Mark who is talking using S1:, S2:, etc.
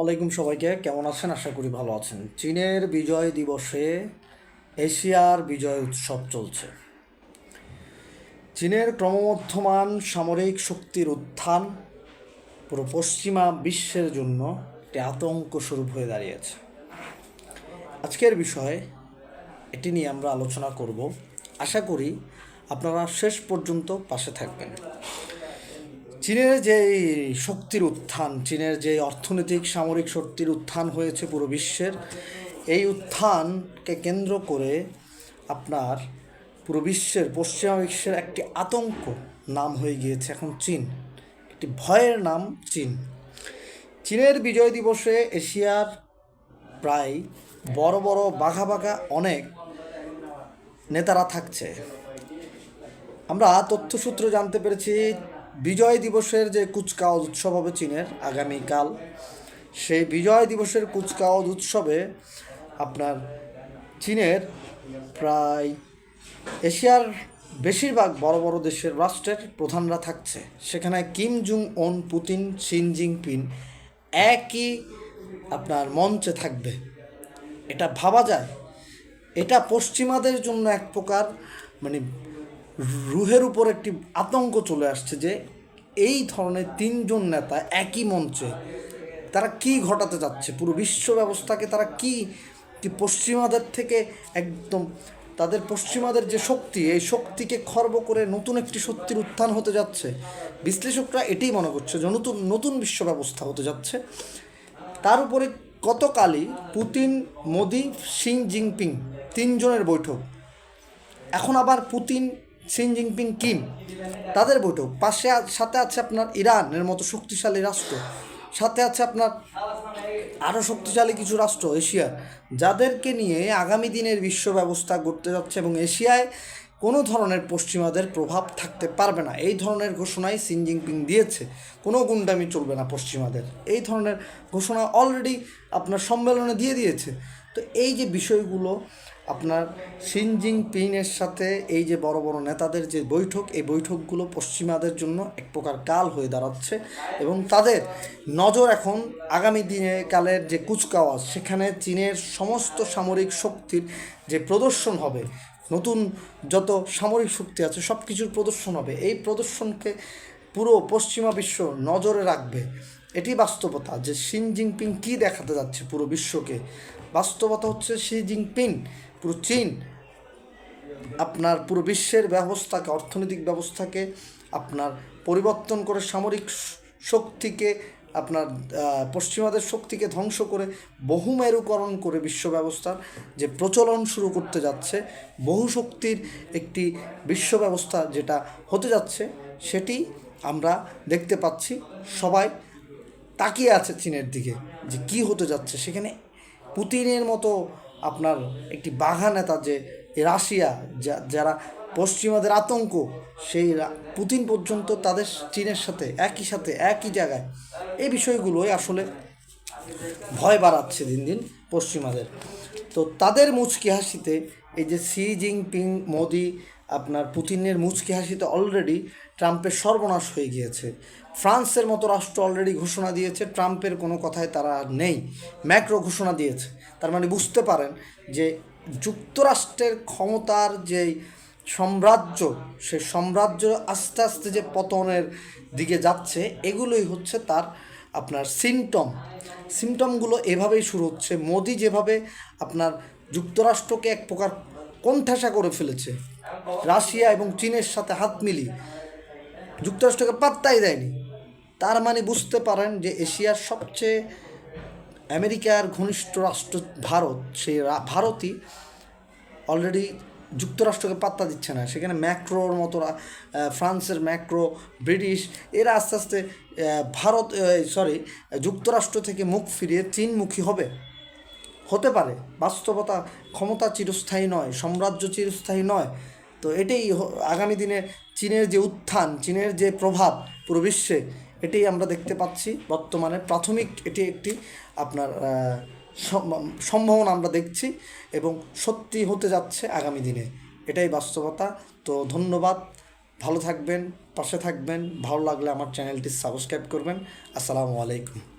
S1: ওয়ালাইকুম সবাইকে। কেমন আছেন? আশা করি ভালো আছেন। চীনের বিজয় দিবসে এশিয়ার বিজয় উৎসব চলছে। চীনের ক্রমবর্ধমান সামরিক শক্তির উত্থান পুরো পশ্চিমা বিশ্বের জন্য একটি আতঙ্ক স্বরূপ হয়ে দাঁড়িয়েছে। আজকের বিষয়ে এটি নিয়ে আমরা আলোচনা করব। আশা করি আপনারা শেষ পর্যন্ত পাশে থাকবেন। চীনের যে শক্তির উত্থান, চীনের যে অর্থনৈতিক সামরিক শক্তির উত্থান হয়েছে পুরো বিশ্বের, এই উত্থানকে কেন্দ্র করে আপনার পুরো বিশ্বের, পশ্চিমা বিশ্বের একটি আতঙ্ক নাম হয়ে গিয়েছে এখন চীন। একটি ভয়ের নাম চীন। চীনের বিজয় দিবসে এশিয়ার প্রায় বড় বড় বাঘা বাঘা অনেক নেতারা থাকছে। আমরা তথ্যসূত্র জানতে পেরেছি বিজয় দিবসের যে কুচকাওয়াজ উৎসব হবে চীনের আগামীকাল, সেই বিজয় দিবসের কুচকাওয়াজ উৎসবে আপনার চীনের প্রায় এশিয়ার বেশিরভাগ বড় বড় দেশের রাষ্ট্রের প্রধানরা থাকছে। সেখানে কিম জুং ওন পুতিন শিন জিংপিং একই আপনার মঞ্চে থাকবে। এটা ভাবা যায়। এটা পশ্চিমাদের জন্য এক প্রকার মানে রুহের উপর একটি আতঙ্ক চলে আসছে যে এই ধরনের তিনজন নেতা একই মঞ্চে তারা কি ঘটাতে যাচ্ছে? পুরো বিশ্ব ব্যবস্থাকে তারা কি কি পশ্চিমাদের থেকে একদম তাদের পশ্চিমাদের যে শক্তি, এই শক্তিকে খর্ব করে নতুন একটি শক্তির উত্থান হতে যাচ্ছে? বিশ্লেষকরা এটাই মনে করছে যে নতুন নতুন বিশ্ব ব্যবস্থা হতে যাচ্ছে। তার উপরে গতকালই পুতিন, মোদি, শিং জিনপিং তিনজনের বৈঠক। এখন আবার পুতিন শিন জিনপিং কিম তাদের বৈঠক। পাশে সাথে আছে আপনার ইরানের মতো শক্তিশালী রাষ্ট্র। সাথে আছে আপনার আরও শক্তিশালী কিছু রাষ্ট্র এশিয়ার যাদেরকে নিয়ে আগামী দিনের বিশ্ব ব্যবস্থা গড়তে যাচ্ছে এবং এশিয়ায় কোনো ধরনের পশ্চিমাদের প্রভাব থাকতে পারবে না। এই ধরনের ঘোষণাই সিন জিনপিং দিয়েছে। কোনো গুন্ডামি চলবে না পশ্চিমাদের। এই ধরনের ঘোষণা অলরেডি আপনার সম্মেলনে দিয়ে দিয়েছে। তো এই যে বিষয়গুলো আপনার শিন জিনপিংয়ের সাথে এই যে বড় বড় নেতাদের যে বৈঠক, এই বৈঠকগুলো পশ্চিমাদের জন্য এক প্রকার কাল হয়ে দাঁড়াচ্ছে এবং তাদের নজর এখন আগামী দিনে কালের যে কুচকাওয়াজ, সেখানে চীনের সমস্ত সামরিক শক্তির যে প্রদর্শন হবে, নতুন যত সামরিক শক্তি আছে সব কিছুর প্রদর্শন হবে, এই প্রদর্শনকে পুরো পশ্চিমা বিশ্ব নজরে রাখবে। এটি বাস্তবতা যে শিন জিনপিং কী দেখাতে যাচ্ছে পুরো বিশ্বকে? বাস্তবতা হচ্ছে শি জিনপিং পুরো চীন আপনার পুরো বিশ্বের ব্যবস্থাকে, অর্থনৈতিক ব্যবস্থাকে আপনার পরিবর্তন করে, সামরিক শক্তিকে আপনার পশ্চিমাদের শক্তিকে ধ্বংস করে বহুমেরুকরণ করে বিশ্ব ব্যবস্থার যে প্রচলন শুরু করতে যাচ্ছে, বহু শক্তির একটি বিশ্ব ব্যবস্থা যেটা হতে যাচ্ছে, সেটি আমরা দেখতে পাচ্ছি। সবাই তাকিয়ে আছে চীনের দিকে যে কি হতে যাচ্ছে। সেখানে পুতিনের মতো আপনার একটি বাঘা নেতা যে রাশিয়া, যা- যারা পশ্চিমাদের আতঙ্ক, সেই পুতিন পর্যন্ত তাদের চীনের সাথে, একই সাথে, একই জায়গায়। এই বিষয়গুলোই আসলে ভয় বাড়াচ্ছে দিন দিন পশ্চিমাদের। তো তাদের মুচকি হাসিতে এই যে সি জিনপিং মোদি আপনার পুতিনের মুচকি হাসিতে অলরেডি ট্রাম্পের সর্বনাশ হয়ে গিয়েছে। ফ্রান্সের মতো রাষ্ট্র অলরেডি ঘোষণা দিয়েছে, ট্রাম্পের কোনো কথায় তারা নেই। ম্যাক্রো ঘোষণা দিয়েছে। তার মানে বুঝতে পারেন যে যুক্তরাষ্ট্রের ক্ষমতার যেই সাম্রাজ্য, সে সাম্রাজ্য আস্তে আস্তে যে পতনের দিকে যাচ্ছে, এগুলোই হচ্ছে তার আপনার সিমটম সিমটমগুলো এভাবেই শুরু হচ্ছে। মোদি যেভাবে আপনার যুক্তরাষ্ট্রকে এক প্রকার কোণঠাসা করে ফেলেছে, রাশিয়া এবং চীনের সাথে হাত মিলিয়ে। যুক্তরাষ্ট্রকে পাত্তাই দেয়নি। তার মানে বুঝতে পারেন যে এশিয়ার সবচেয়ে আমেরিকার ঘনিষ্ঠ রাষ্ট্র ভারত। সেই ভারতই অলরেডি যুক্তরাষ্ট্রকে পাত্তা দিচ্ছে না। সেখানে ম্যাক্রোর মতো রা- আহ, ফ্রান্সের ম্যাক্রো ব্রিটিশ এরা আস্তে আস্তে ভারত সরি যুক্তরাষ্ট্র থেকে মুখ ফিরিয়ে চীনমুখী হবে। হতে পারে বাস্তবতা ক্ষমতা চিরস্থায়ী নয় সাম্রাজ্য চিরস্থায়ী নয়। তো এটাই আগামী দিনে চীনের যে উত্থান চীনের যে প্রভাব পুরো বিশ্বে এটাই আমরা দেখতে পাচ্ছি বর্তমানে। প্রাথমিক এটি একটি আপনার সম্ভাবনা আমরা দেখছি এবং সত্যি হতে যাচ্ছে আগামী দিনে। এটাই বাস্তবতা। তো ধন্যবাদ। ভালো থাকবেন, পাশে থাকবেন। ভালো লাগলে আমার চ্যানেলটি সাবস্ক্রাইব করবেন। আসসালামু আলাইকুম।